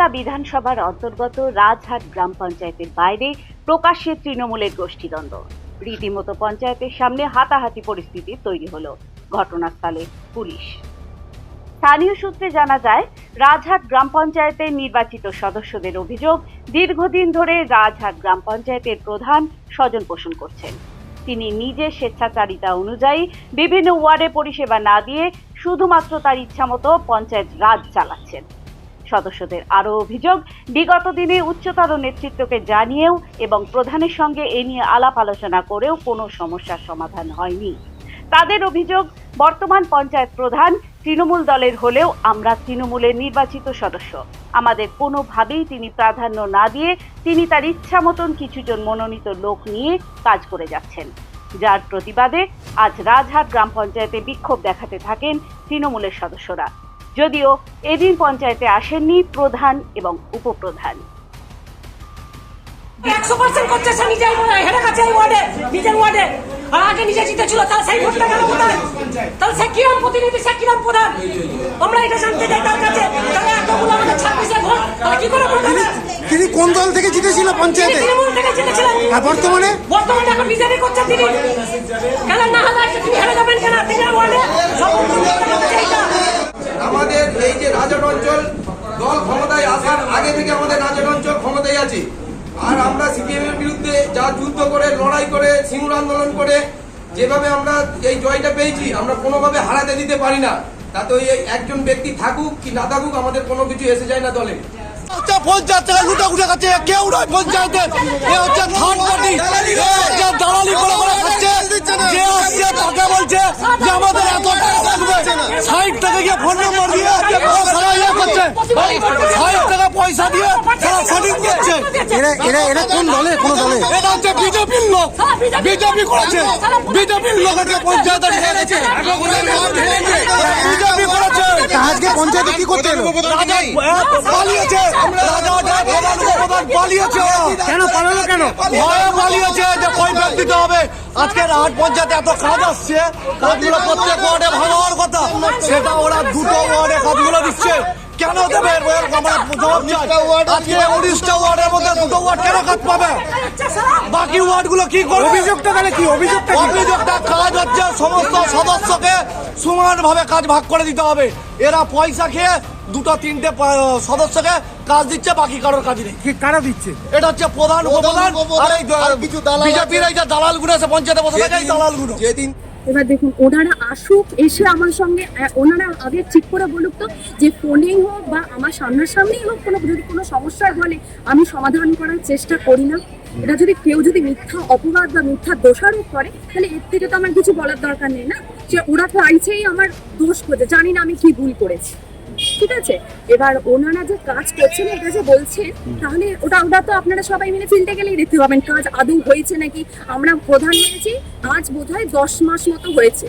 সাতক্ষীরা বিধানসভার অন্তর্গত রাজহাট গ্রাম পঞ্চায়েতের বাইরে প্রকাশ্যে তৃণমূলের গোষ্ঠীদ্বন্দ্ব। রীতিমতো পঞ্চায়েতের সামনে হাতাহাতি পরিস্থিতি তৈরি হলো। ঘটনাস্থলে পুলিশ। স্থানীয় সূত্রে জানা যায়, রাজহাট গ্রাম পঞ্চায়েতের নির্বাচিত সদস্যদের অভিযোগ দীর্ঘদিন ধরে রাজহাট গ্রাম পঞ্চায়েতের প্রধান স্বজন পোষণ করছেন। তিনি নিজে স্বেচ্ছাচারিতা অনুযায়ী বিভিন্ন ওয়ার্ডে পরিষেবা না দিয়ে শুধুমাত্র তার ইচ্ছামতো পঞ্চায়েত রাজ চালাচ্ছেন। সদস্যদের আরও অভিযোগ, বিগত দিনে উচ্চতর নেতৃত্বকে জানিয়েও এবং প্রধানের সঙ্গে এ নিয়ে আলাপ আলোচনা করেও কোনো সমস্যার সমাধান হয়নি। তাদের অভিযোগ, বর্তমান পঞ্চায়েত প্রধান তৃণমূল দলের হলেও আমরা তৃণমূলের নির্বাচিত সদস্য। আমাদের কোনোভাবেই তিনি প্রাধান্য না দিয়ে তিনি তার ইচ্ছা মতন কিছুজন মনোনীত লোক নিয়ে কাজ করে যাচ্ছেন। যার প্রতিবাদে আজ রাজহাট গ্রাম পঞ্চায়েতে বিক্ষোভ দেখাতে থাকেন তৃণমূলের সদস্যরা। যদিও এদিন পঞ্চায়েতে আসেননি প্রধান এবং উপপ্রধান। একশো পার্সেন্ট করছে সে নিজের হেরে গেছে এই ওয়ার্ডে নিজের ওয়ার্ডে। আগে নিজে জিতেছিল তাহলে সেই ভোটটা কেন কোথায়? তাহলে সে কিরম প্রতিনিধি সে কিরম প্রধান? আমরা এটা জানতে চাই তার কাছে। তাহলে এতগুলো আমাদের ছাব্বিশে ভোট তাহলে কি করে ভোট তিনি কোন দল থেকে জিতেছিল পঞ্চায়েতে? তৃণমূল থেকে জিতেছিলেন। আর বর্তমানে? বর্তমানে এখন বিজেপি করছে তিনি। কেন না হলে তিনি হেরে যাবেন কেন তিনি ওয়ার্ডে সব হচ্ছে এটা আমাদের এই যে রাজট অঞ্চল দল ক্ষমতায় আসার আগে থেকে আমাদের রাজট অঞ্চল ক্ষমতায় আছে আর আমরা সিপিএম এর বিরুদ্ধে যা যুদ্ধ করে, লড়াই করে, সিঙ্গুর আন্দোলন করে, যেভাবে আমরা এই জয়টা পেয়েছি, আমরা কোনোভাবে হারাতে দিতে পারি না। তাতে ওই একজন ব্যক্তি থাকুক কি না থাকুক, আমাদের কোনো কিছু এসে যায় না দলে। থেকে যে আমাদের এত টাকা লাগবে। ষাট টাকা গিয়ে ফোন নম্বর দিয়ে। ও ইয়ে করছে ষাট টাকা পয়সা দিয়ে সারা সেটিং করছে এরা এরা এরা কোন দলে কোন দলে এটা হচ্ছে বিজেপির লোক বিজেপি করেছে বিজেপির লোক আজকে পঞ্চায়েতে বিজেপি করেছে আজকে পঞ্চায়েতে কি করতে পালিয়েছে পালিয়েছে কেন পালালো কেন? ভয়ে পালিয়েছে যে কৈফিয়ত দিতে হবে। আজকে রাহাট পঞ্চায়েতে এত কাজ আসছে কাজগুলো প্রত্যেক ওয়ার্ডে ভালো হওয়ার কথা। সেটা ওরা দুটো ওয়ার্ডে কাজগুলো দিচ্ছে। কেন দেবে? আজকে উনিশটা ওয়ার্ডের মধ্যে দুটো ওয়ার্ড কেন কাজ পাবে? বাকি ওয়ার্ডগুলো কি করবে? অভিযোগটা তাহলে কি? অভিযোগটা অভিযোগটা কাজ হচ্ছে সমস্ত সদস্যকে সমানভাবে কাজ ভাগ করে দিতে হবে। এরা পয়সা খেয়ে দুটো তিনটে সদস্যকে কাজ দিচ্ছে বাকি কারোর কাজ নেই। কারা দিচ্ছে? এটা হচ্ছে প্রধান উপপ্রধান আর এই বিজেপির এই যে দালালগুলো আছে পঞ্চায়েতে বসে থাকে এই দালালগুলো। যেদিন এবার দেখুন ওনারা আসুক এসে আমার সঙ্গে ওনারা আগে ঠিক করে বলুক তো যে ফোনেই হোক বা আমার সামনাসামনিই হোক কোনো যদি কোনো সমস্যার হলে আমি সমাধান করার চেষ্টা করি না। এটা যদি কেউ যদি মিথ্যা অপবাদ বা মিথ্যা দোষারোপ করে তাহলে এর থেকে তো আমার কিছু বলার দরকার নেই না? যে ওরা তো আইছেই আমার দোষ করছে জানি না আমি কি ভুল করেছি। ঠিক আছে? এবার ওনারা যে কাজ করছেন এটা যে বলছেন তাহলে ওটা ওটা তো আপনারা সবাই মিলে ফিল্ডে গেলেই দেখতে পাবেন কাজ আদৌ হয়েছে নাকি? আমরা প্রধান হয়েছি আজ বোধ হয় দশ মাস মতো হয়েছে।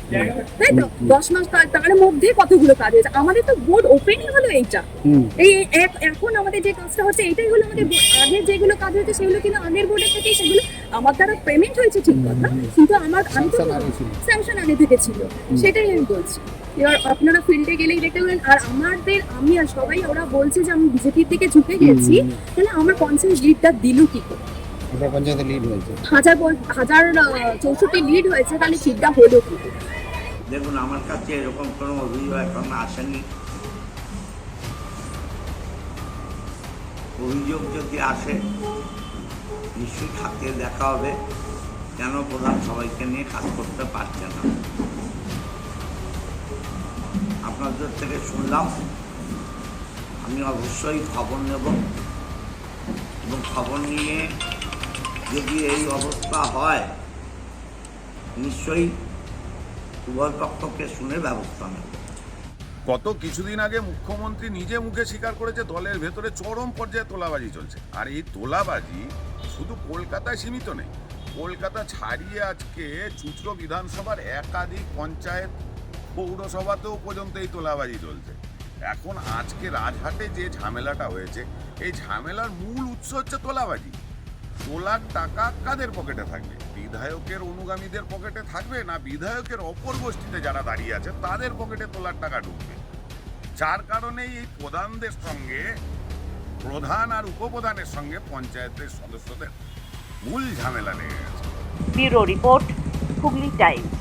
তাই তো? দশ মাস তার মধ্যে কতগুলো কাজ হয়েছে? আমাদের তো বোর্ড ওপেনই হলো এইটা। এই এখন আমাদের যে কাজটা হচ্ছে এটাই হলো আমাদের। আগে যেগুলো কাজ হয়েছে সেগুলো কিন্তু আগের বোর্ডের থেকে সেগুলো আমার দ্বারা পেমেন্ট হয়েছে ঠিক কথা। কিন্তু আমার আমি তো স্যাংশন আগে থেকে ছিল। সেটাই আমি বলছি। এবার আপনারা ফিল্ডে গেলেই দেখতে পাবেন আর আমাদের আমি আর সবাই ওরা বলছে যে আমি বিজেপির দিকে ঝুঁকে গেছি তাহলে আমার পঞ্চায়েত লিডটা দিল কি করে? পঞ্চায়েতে লিড হয়েছে। হাজার হাজার চৌষট্টি লিড হয়েছে তাহলে সিটটা হলো কি করে? দেখুন আমার কাছে এরকম কোনো অভিযোগ এখন আসেনি। অভিযোগ যদি আসে নিশ্চয়ই খাতিয়ে দেখা হবে। কেন প্রধান সবাইকে নিয়ে কাজ করতে পারছে না? আপনাদের থেকে শুনলাম। আমি অবশ্যই খবর নেব এবং খবর নিয়ে যদি এই অবস্থা হয়, নিশ্চয়ই উভয় পক্ষকে শুনে ব্যবস্থা নেব। গত কিছুদিন আগে মুখ্যমন্ত্রী নিজে মুখে স্বীকার করেছে দলের ভেতরে চরম পর্যায়ে তোলাবাজি চলছে। আর এই তোলাবাজি শুধু কলকাতায় সীমিত নেই, কলকাতা ছাড়িয়ে আজকে চুচড়ো বিধানসভার একাধিক পঞ্চায়েত পৌরসভাতেও পর্যন্ত এই তোলাবাজি চলছে। এখন আজকে রাজহাটে যে ঝামেলাটা হয়েছে, এই ঝামেলার মূল উৎস হচ্ছে তোলাবাজি। তোলার টাকা কাদের পকেটে থাকবে? বিধায়কের অনুগামীদের পকেটে থাকবে না বিধায়কের অপর গোষ্ঠীতে যারা দাঁড়িয়ে আছে, তাদের পকেটে তোলার টাকা ঢুকবে? যার কারণে এই প্রধানদের সঙ্গে, প্রধান আর উপপ্রধানের সঙ্গে পঞ্চায়েতের সদস্যদের মূল ঝামেলা লেগে গেছে ব্যুরো রিপোর্ট, হুগলি টাইমস।